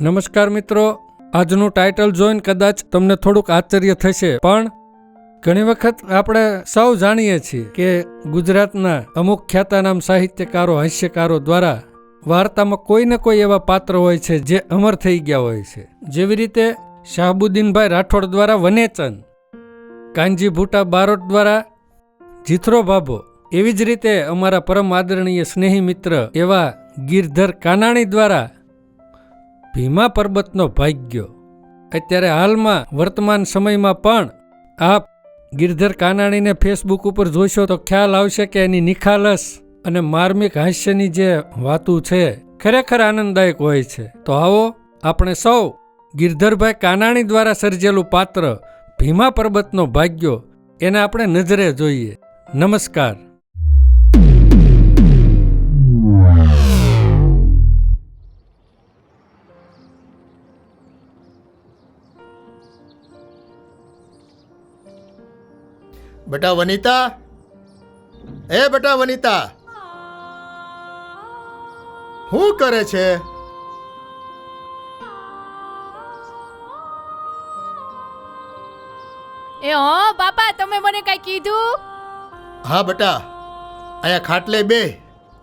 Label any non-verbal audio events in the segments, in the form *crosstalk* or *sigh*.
નમસ્કાર મિત્રો. આજનું ટાઇટલ જોઈને કદાચ તમને થોડુંક આશ્ચર્ય થશે, પણ ઘણી વખત આપણે સૌ જાણીએ છીએ કે ગુજરાતના અમુક ખ્યાતનામ સાહિત્યકારો, હાસ્યકારો દ્વારા વાર્તામાં કોઈ ને કોઈ એવા પાત્ર હોય છે જે અમર થઈ ગયા હોય છે. જેવી રીતે શાહબુદ્દીનભાઈ રાઠોડ દ્વારા વનેચન કાનજી ભૂટા બારોટ દ્વારા જીથરો ભાભો એવી જ રીતે અમારા પરમ આદરણીય સ્નેહી મિત્ર એવા ગિરધર કાનાણી દ્વારા ભીમા પર્વતનો ભાગ્યો અત્યારે હાલમાં વર્તમાન સમયમાં પણ આપ ગિરધર કાનાણીને ફેસબુક ઉપર જોશો તો ખ્યાલ આવશે કે એની નિખાલસ અને માર્મિક હાસ્યની જે વાતું છે ખરેખર આનંદદાયક હોય છે. તો આવો આપણે સૌ ગિરધરભાઈ કાનાણી દ્વારા સર્જેલું પાત્ર ભીમા પર્વતનો ભાગ્યો, એને આપણે નજરે જોઈએ. નમસ્કાર. બેટા વનિતા? એ બેટા વનિતા શું કરે છે? એ હો બાપા તમે મને કઈ કીધું? હા બેટા અહીંયા ખાટલે બે.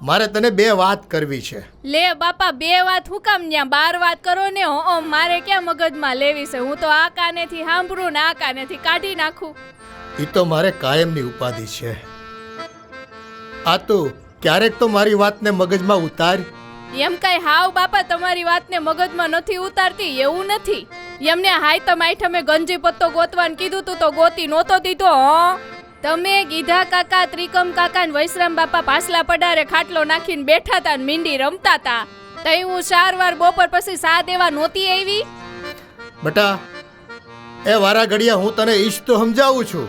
મારે તને બે વાત કરવી છે. લે બાપા બે વાત હું કામ ન્યા? બાર વાત કરો ને? હો મારે ક્યાં મગજમાં લેવી છે? હું તો આ કાનેથી સાંભળું ને આ કાનેથી કાઢી નાખું. એ તો મારે કાયમની ઉપાધિ છે. આ તો ક્યારેક તો મારી વાતને મગજમાં ઉતાર. એમ કઈ હાવ બાપા તમારી વાતને મગજમાં નથી ઉતારતી એવું નથી. એમને હાય તો માઈઠમે ગંજી પત્તો ગોતવાન કીધું તું તો ગોતી નહોતો દીધો હો. તમે ગીધા કાકા ત્રિકમ કાકા ને વૈશ્રામ બાપા પાછલા પડારે ખાટલો નાખીને બેઠા તા ને મીંડી રમતા તા. તઈ હું ચાર વાર બપોર પછી સા દેવા નહોતી આવી? બટા એ વારા ઘડિયા હું તને ઈશ તો સમજાવું છું.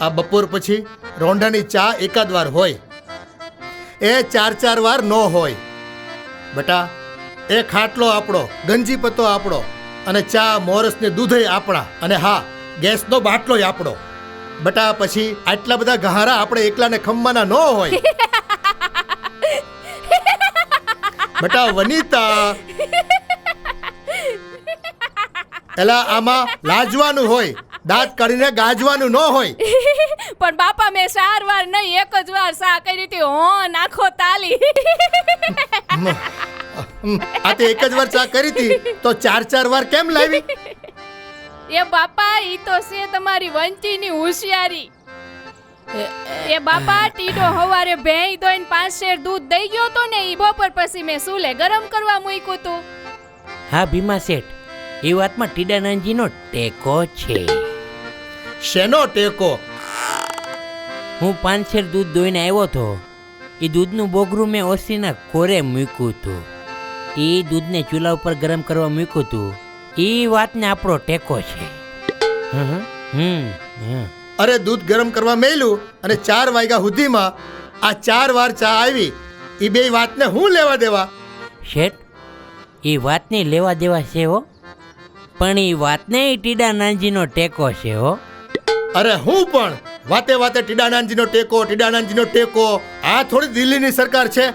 આ બપોર પછી રોંઢાની ચા એકાદ વાર હોય. એ ચાર ચાર વાર ન હોય. બટા, એ ખાટલો આપણો, ગંજી પત્તો આપણો, અને ચા મોરસને દૂધે આપણા, અને હા, ગેસનો બાટલોય આપણો. બટા, પછી આટલા બધા ગહારા આપણે એકલાને ખમવાના ન હોય. બટા, વનિતા. એલા, આમાં લાજવાનું હોય. દાંત કાઢીને ગાજવાનું ન હોય. *laughs* પણ બાપા મેં ચાર વાર નહીં એક જ વાર સા કરી હતી. હો નાખો તાલી. આ તે એક જ વાર ચા કરી હતી તો ચાર ચાર વાર કેમ લાવી? એ બાપા ઈ તો છે તમારી વંચીની હોશિયારી. એ બાપા ટીડો હવારે ભેંઈ દોઈને પાંચ શેર દૂધ દઈ ગયો તો ને ઈ બપોર પછી મેં સુલે ગરમ કરવા મૂક્યું તું હા ભીમા શેઠ એ વાતમાં ટીડાનંદજીનો ટેકો છે. શેનો ટેકો? હું પાંચસેર દૂધ દોઈને આવ્યો હતો. એ દૂધનું બોગરું મેં ઓસીના કોરે મૂક્યું હતું. એ દૂધને ચૂલા ઉપર ગરમ કરવા મૂક્યું હતું. એ વાતને આપણો ટેકો છે. અરે દૂધ ગરમ કરવા મેલ્યું અને ચાર વાગ્યા સુધીમાં આ ચાર વાર ચા આવી. એ બે વાતને હું લેવા દેવા? શેઠ એ વાતને લેવા દેવા છે હો. પણ એ વાતને ટીડા ટીડાનાનજીનો ટેકો છે હો. અરે હું પણ વાતે વાતે ટીડાનાનજીનો ટેકો ટીડાનાનજીનો ટેકો. આ થોડી દિલ્હીની સરકાર છે.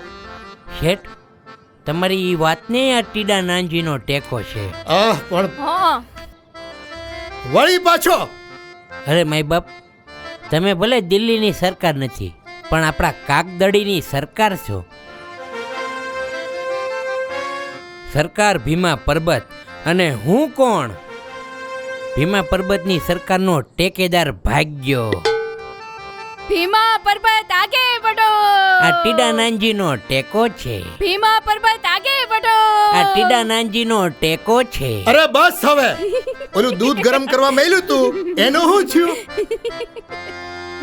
શેઠ તમારી એ વાતને આ ટીડાનાનજીનો ટેકો છે. આહ પણ હા. વળી પાછો. અરે માય બાપ તમે ભલે દિલ્હીની સરકાર નથી પણ આપણા કાગદડીની સરકાર છો. સરકાર ભીમા પરબત અને હું કોણ? ભીમા પર્વતની સરકારનો ટેકેદાર ભાગ્યો. ભીમા પર્વત આગે બઢો આ ટીડાનાનજીનો ટેકો છે. ભીમા પર્વત આગે બઢો આ ટીડાનાનજીનો ટેકો છે. અરે બસ હવે. ઓલું દૂધ ગરમ કરવા મેલ્યું તું એનું શું છું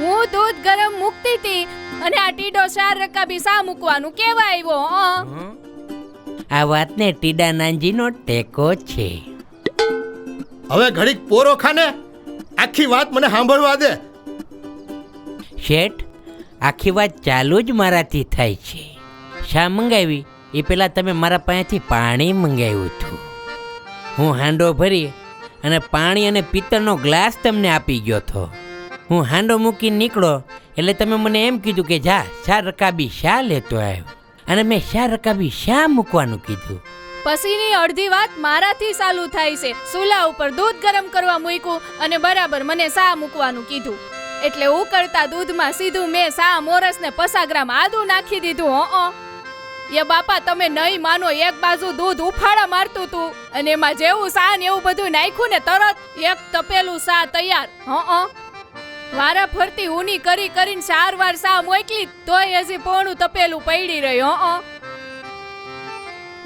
હું દૂધ ગરમ મૂકતી હતી અને આ ટીડો ચાર રકાબી સા મૂકવાનું કેવા આવ્યો હં? આ વાતને ટીડાનાનજીનો ટેકો છે. હવે ઘડીક પોરો ખાને આખી વાત મને સાંભળવા દે. શેઠ, આખી વાત ચાલુ જ મારાથી થાય છે. શા મંગાવી? એ પહેલાં તમે મારા પાસેથી પાણી મંગાવ્યું હતું. હું હાંડો ભરી અને પાણી અને પિત્તળનો ગ્લાસ તમને આપી ગયો હતો. હું હાંડો મૂકીને નીકળો, એટલે તમે મને એમ કીધું કે જા, શા રકાબી શા લેતો આવ્યો? અને મેં શા રકાબી શા મૂકવાનું કીધું? પછીની અડધી વાત મારાથી ચાલુ થાય છે. સુલા ઉપર દૂધ ગરમ કરવા મૂક્યું અને બરાબર મને સા મૂકવાનું કીધું. એટલે ઉકળતા દૂધમાં સીધું મેં સા મોરસને પસા ગ્રામ આદુ નાખી દીધું, હં એ બાપા, તમે નહીં માનો, એક બાજુ દૂધ ઉફાળા મારતું તું અને એમાં જેવું સા ને એવું બધું નાખ્યું ને તરત એક તપેલું સા તૈયાર, હં વારા ફરતી ઉની કરી કરીને ચાર વાર સા મોકલી તોય હજી પોણું તપેલું પડી રહ્યું હં.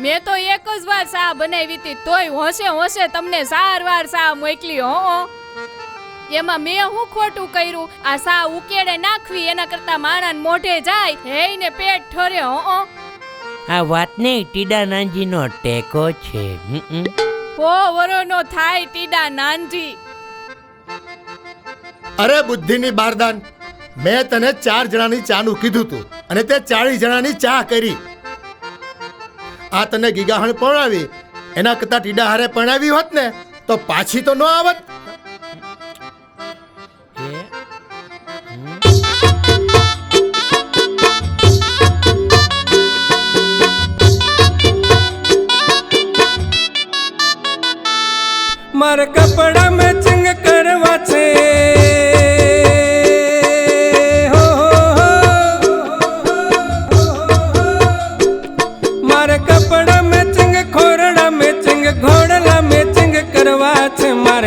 મેં તો એક જ વાર સા બનાવી હતી તોય હોશે હોશે તમને ચાર વાર સા મોકલી હો એમાં મેં હું ખોટું કર્યું? આ સા ઉકેડે નાખવી એના કરતા માણાને મોઢે જાય હે ને પેટ ઠરે હો આ વાતને ટીડા નાનજીનો ટેકો છે. ઓ વરોનો થાય ટીડા નાનજી. અરે બુદ્ધિની બારદાન મેં તને ચાર જણાની ચાનું કીધું તું અને તે ચાળીસ જણાની ચા કરી. આ તને ગીગાહણ પરણાવી એના કરતા ટીડા હારે પરણાવી હોત ને, તો પાછી તો ન આવત.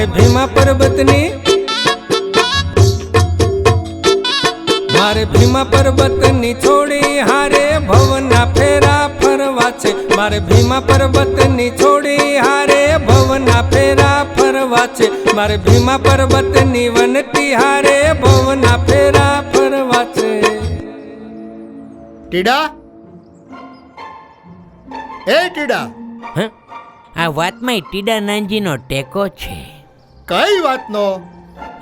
મારે ભીમા પર્વતની? મારે ભીમા પર્વતની છોડી હારે ભવના ફેરા ફરવા છે. મારે ભીમા પર્વતની છોડી હારે ભવના ફેરા ફરવા છે. મારે ભીમા પર્વતની વનતી હારે ભવના ફેરા ફરવા છે. ટીડા? એ ટીડા? હં? આ વાતમાં ટીડા નાનજીનો ટેકો છે. કઈ વાતનો?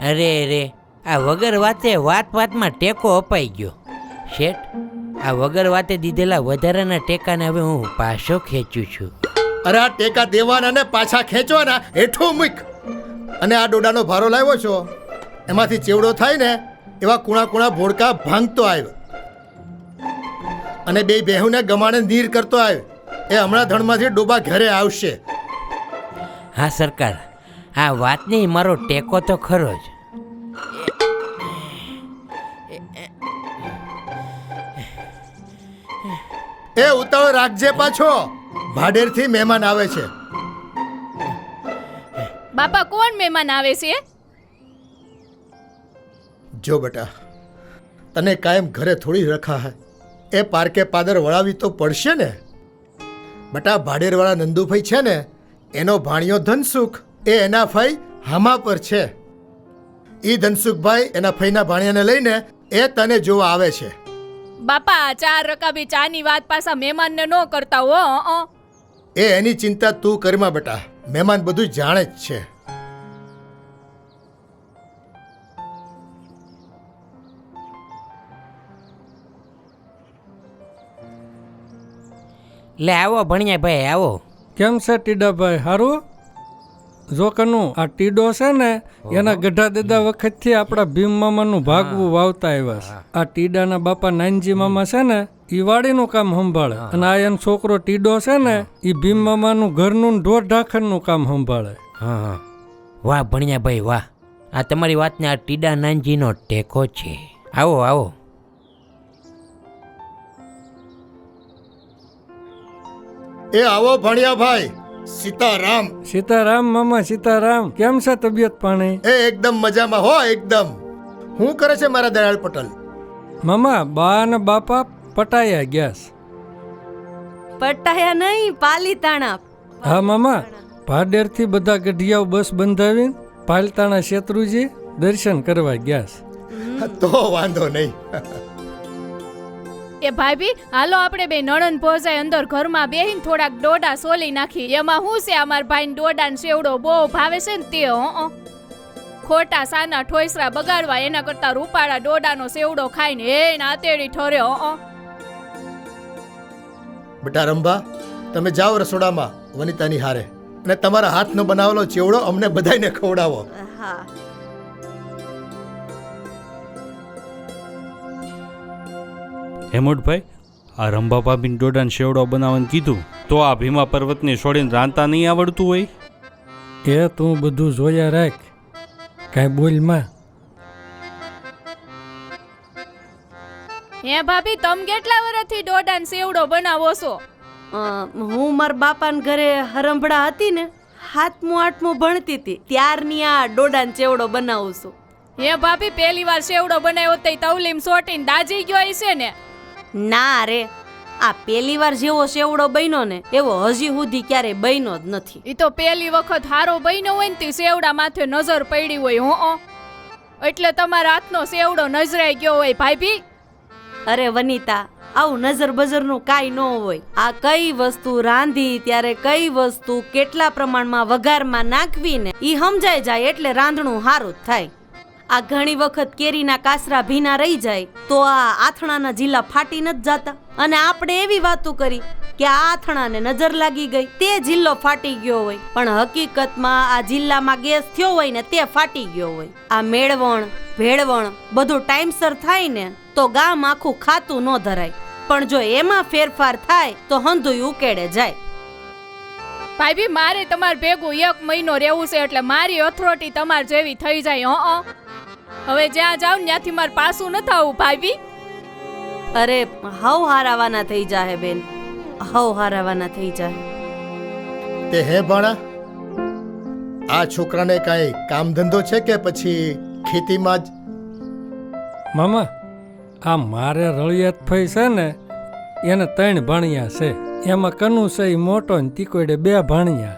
અરે અરે આ વગર વાતે વાત વાતમાં ટેકો અપાઈ ગયો. શેઠ આ વગર વાતે દીધેલા વધારાના ટેકાને હવે હું પાછો ખેંચું છું. અરે આ ટેકા દેવાના ને પાછા ખેંચવાના હેઠું મૂક. અને આ ડોડાનો ભારો લાવ્યો છો? એમાંથી ચેવડો થાય ને એવા કુણા કુણા ભોડકા ભાંગતો આવ્યો. અને બે બેહુને ગમાણે નીર કરતો આવ્યો. એ હમણાં ધણમાંથી ડોબા ઘરે આવશે. હા સરકાર. આ વાતની મારો ટેકો તો ખરો જ. એ ઉતાવળ રાખજે પાછો. ભાડેરથી મહેમાન આવે છે. બાપા કોણ મહેમાન આવે છે? જો બેટા તને કાયમ ઘરે થોડી રખા હે. એ પાર્કે પાદર વળાવી તો પડશે ને. બટા ભાડેરવાળા નંદુભાઈ છે ને એનો ભાણિયો ધનસુખ. એ એના ફઈ હામા પર છે. ઈ ધનસુખભાઈ એના ફઈના ભાણિયાને લઈને એ તને જોવા આવે છે. બાપા આ ચાર રકાબી ચાની વાત પાછા મહેમાનને ન કરતા હો અ એ એની ચિંતા તું કરમાં બેટા મહેમાન બધું જાણે જ છે. લે આવો ભણ્યા ભાઈ આવો. કેમ છે ટીડાભાઈ હારું? જો કનું આ ટીડો છે ને એના ગઢા દાદા વખતથી આપણા ભીમ મામાનું ભાગવું વાવતા આવ્યા છે. આ ટીડાના બાપા નાનજી મામા છે ને ઈ વાડીનું કામ સંભાળે. અને આ એનો છોકરો ટીડો છે ને ઈ ભીમ મામાનું ઘરનું ઢોર ઢાખરનું કામ સંભાળે. હા હા. વાહ ભણ્યા ભાઈ વાહ. આ તમારી વાતને આ ટીડા નાનજીનો ટેકો છે. આવો આવો. એ આવો ભણ્યા ભાઈ સીતારામ. સીતારામ મામા સીતારામ કેમ છે તબિયત પાણી? એ એકદમ મજામાં હો એકદમ. હું કરે છે મારા દયાળ પટેલ? મામા બા અને બાપા પટાયા ગયા પટાયા નહીં પાલીતાણા હા મામા. ભાડેરથી બધા ગઢિયાઓ બસ બંધાવીને પાલતાણા શેત્રુજી દર્શન કરવા ગયા તો વાંધો નહીં. એ ભાભી હાલો આપણે બે નણંદ પહોંચાય અંદર ઘરમાં બેહીન થોડાક ડોડા સોલી નાખી. એમાં હું છે અમાર ભાઈને ડોડા ને સેવડો બહુ ભાવે છે ને તે હં ખોટા સાના ઠોસરા બગાડવા એના કરતા રૂપાળા ડોડાનો સેવડો ખાઈને એ નાતેડી ઠરે હં બેટા રંભા તમે જાઓ રસોડામાં વનિતાની હારે. અને તમારા હાથનો બનાવેલો ચેવડો અમને બધાને ખવડાવો. હા. હેમોટભાઈ આ રંભા ભાભીને ડોડાને શેવડો બનાવવાનું કીધું. તો આ ભીમા પર્વતની છોડીને રાંધતા નહીં આવડતું હોય? એ તું બધું જોયા રાખ. કાંઈ બોલમાં હે ભાભી તમ કેટલા વર્ષથી ડોડાને સેવડો બનાવો છો? હું મારા બાપાના ઘરે હરંભડા હતી ને હાથમું આઠમું ભણતી હતી. ત્યારની આ ડોડાને ચેવડો બનાવું છું. હે ભાભી પહેલી વાર સેવડો બનાવ્યો તે તવલીમ સોટીને દાજી ગયો હશે ને. ના રે આ પહેલી વાર જેવો સેવડો બન્યો ને એવો હજી સુધી ક્યારે બન્યો જ નથી. એ તો પહેલી વખત હારો બન્યો હોય ને તે સેવડા માથે નજર પડી હોય હો એટલે તમારા હાથનો સેવડો નજરાઈ ગયો હોય ભાઈભી અરે વનિતા આવું નજર બજરનું કાંઈ ન હોય. આ કઈ વસ્તુ રાંધી ત્યારે કઈ વસ્તુ કેટલા પ્રમાણમાં વઘારમાં નાખવી ને ઈ સમજાઈ જાય એટલે રાંધણું સારું જ થાય. આ ઘણી વખત કેરીના કાસરા ભીના રહી જાય, તો આ આથણાના જિલ્લા ફાટી નથી જતા. અને આપણે એવી વાતો કરી કે આ આથણાને નજર લાગી ગઈ, તે જિલ્લો ફાટી ગયો હોય. પણ હકીકતમાં આ જિલ્લામાં ગેસ થયો હોય ને તે ફાટી ગયો હોય. આ મેળવણ, ભેળવણ બધું ટાઈમસર થાય ને, તો ગામ આખું ખાતું ન ધરાય. પણ જો એમાં ફેરફાર થાય, તો હંધુય ઉકેડે જાય. ભાઈ મારે તમારે ભેગું એક મહિનો રહેવું છે, એટલે મારી અથરોટી તમાર જેવી થઈ જાય હો. હવે જ્યાં જાવ ત્યાંથી મારે પાછું ન થવું ભાભી. અરે હવ હારાવાના થઈ જાહે બેન. હવ હારાવાના થઈ જાહે. તે હે ભાણા? આ છોકરાને કાંઈ કામ ધંધો છે કે પછી ખેતીમાં જ? મામા આ મારે રળિયાત ફઈ છે ને એને ત્રણ ભાણિયા છે. એમાં કનું છે એ મોટો ને તીકોડે બે ભાણિયા.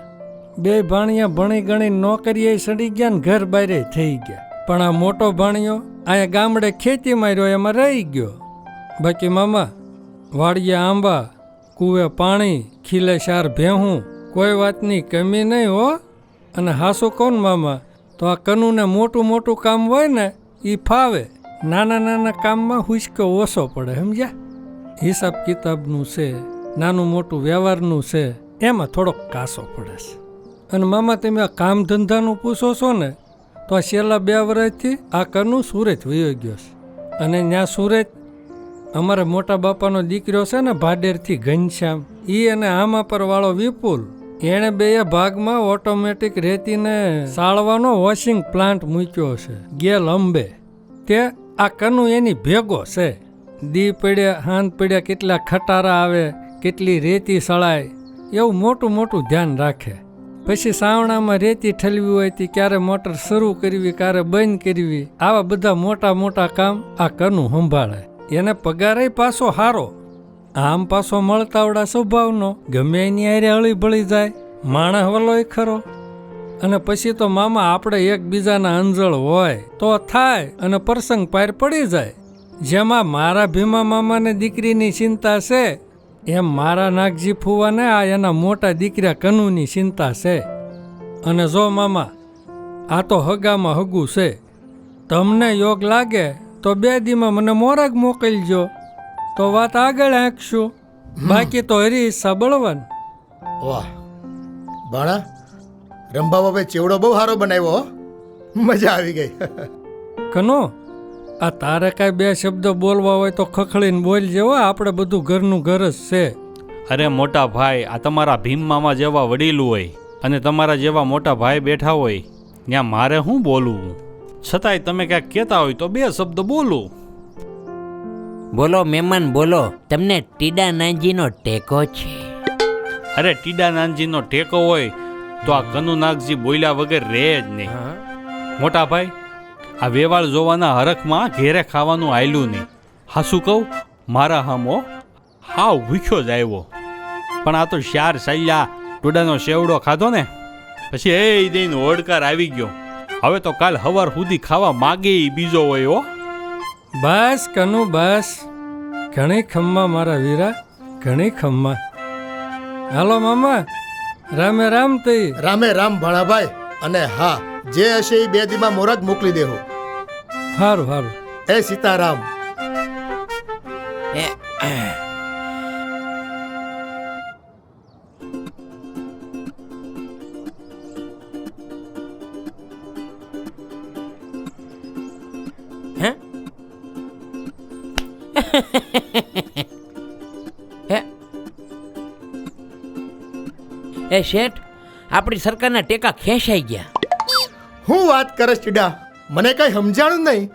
બે ભાણિયા ભણી ગણી નોકરીએ સડી ગયા ને ઘર બારે થઈ ગયા. પણ આ મોટો ભાણિયો અહીંયા ગામડે ખેતી માર્યો, એમાં રહી ગયો. બાકી મામા વાડીએ આંબા, કૂવે પાણી, ખીલે શાર ભેહું, કોઈ વાતની કમી નહીં હો. અને હાસુ કોણ મામા? તો આ કનુને મોટું મોટું કામ હોય ને એ ફાવે. નાના નાના કામમાં હુસકો ઓછો પડે, સમજ્યા? હિસાબ કિતાબનું છે, નાનું મોટું વ્યવહારનું છે, એમાં થોડોક કાસો પડે છે. અને મામા, તમે આ કામ ધંધાનું પૂછો છો ને તો આ છેલ્લા બે વર્ષથી આ કનું સુરત વયો ગયો છે. અને ત્યાં સુરત અમારા મોટા બાપાનો દીકરો છે ને ભાડેરથી ઘનશ્યામ એ અને આમાં પર વાળો વિપુલ, એણે બે ભાગમાં ઓટોમેટિક રેતીને સાળવાનો વોશિંગ પ્લાન્ટ મૂક્યો છે, ગેલ અંબે. તે આ કનું એની ભેગો છે. દી પડ્યા હાંત પડ્યા, કેટલા ખટારા આવે, કેટલી રેતી સળાય, એવું મોટું મોટું ધ્યાન રાખે. પછી સાવણામાં રેતી ઠલવી હોય તે, ક્યારે મોટર શરૂ કરવી, ક્યારે બંધ કરવી, આવા બધા મોટા મોટા કામ આ કનું સંભાળે. એને પગારે પાછો હારો. આમ પાછો મળતાવડા સ્વભાવનો, ગમે એની આરે હળી ભળી જાય, માણસ વલોય ખરો. અને પછી તો મામા આપણે એકબીજાના અંજળ હોય, તો થાય અને પ્રસંગ પાર પડી જાય. જેમાં મારા ભીમા મામાને દીકરીની ચિંતા છે એમ મારા નાગજી ફુવાને આ એના મોટા દીકરા કનુની ચિંતા છે. અને જો મામા આ તો હગામાં હગું છે. તમને યોગ લાગે તો બે દીમાં મને મોરગ મોકલજો. તો વાત આગળ આંકશું. બાકી તો હરી હિસ્સા બળવાન. વાહ. ભાણા રંભા બાબે ચેવડો બહુ સારો બનાવ્યો હો. મજા આવી ગઈ. કનો આ તારે કાંઈ બે શબ્દ બોલવા હોય તો ખખડીને બોલજે હો આપણે બધું ઘરનું ઘર જ છે. અરે મોટા ભાઈ આ તમારા ભીમ મામા જેવા વડીલું હોય અને તમારા જેવા મોટા ભાઈ બેઠા હોય ત્યાં મારે શું બોલવું? છતાંય તમે ક્યાંક કહેતા હોય તો બે શબ્દ બોલું. બોલો મહેમાન બોલો. તમને ટીડા નાનજીનો ટેકો છે. અરે ટીડા નાનજીનો ટેકો હોય તો આ કનુ નાગજી બોલ્યા વગર રહે જ નહીં. મોટા ભાઈ આ વેવાળ જોવાના હરખમાં ઘેરે ખાવાનું આયલું નહીં. હાસું કહું મારા હામો હાવ ભૂખ્યો જ આવ્યો. પણ આ તો શાર સૈયા ટોડાનો શેવડો ખાધો ને પછી એ દઈને હોડકાર આવી ગયો. હવે તો કાલ હવાર સુધી ખાવા માગે ઈ બીજો હોય હો. બસ કનુ બસ. ઘણી ખમ્મા મારા વીરા ઘણી ખમ્મા. હાલો મામા રામે રામ તઈ. રામે રામ ભાણાભાઈ અને હા જે હશે એ બે દીમાં મોરગ મોકલી દેહો. હારું હારું. એ સીતારામ. એ, હે? હે? એ શેઠ આપણી સરકારના ટેકા ખેંચાઈ ગયા. હું વાત કરે ચીડા મને કઈ સમજાણું નહીં.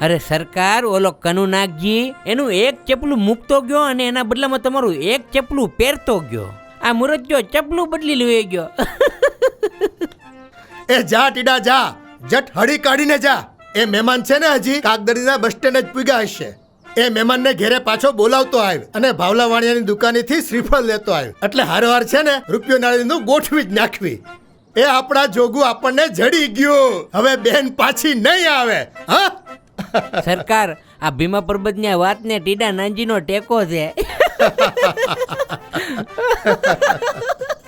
અરે સરકાર ઓલો કનુ નાગજી એનું એક ચપલું મૂકતો ગયો અને એના બદલામાં તમારું એક ચપલું પહેરતો ગયો. આ મુરજ્જો ચપલું બદલી લઈ ગયો. *laughs* એ જા ટીડા જા. જટ હળી કાઢીને જા. એ મહેમાન છે ને હજી? કાગદરીના બસ સ્ટેન્ડ જ પૂગ્યા હશે. એ મહેમાનને ઘેરે પાછો બોલાવતો આવ્યો અને ભાવલા વાણિયાની દુકાનેથી શ્રીફળ લેતો આવ્યો. એટલે હારવાર છે ને રૂપિયો નાળીનું ગોઠવી જ નાખવી. એ આપણા જોગું આપણને જડી ગયું. હવે બેન પાછી નહીં આવે. હા? સરકાર આ ભીમા પર્વતની વાતને ટીડા નાનજીનો ટેકો છે. *laughs*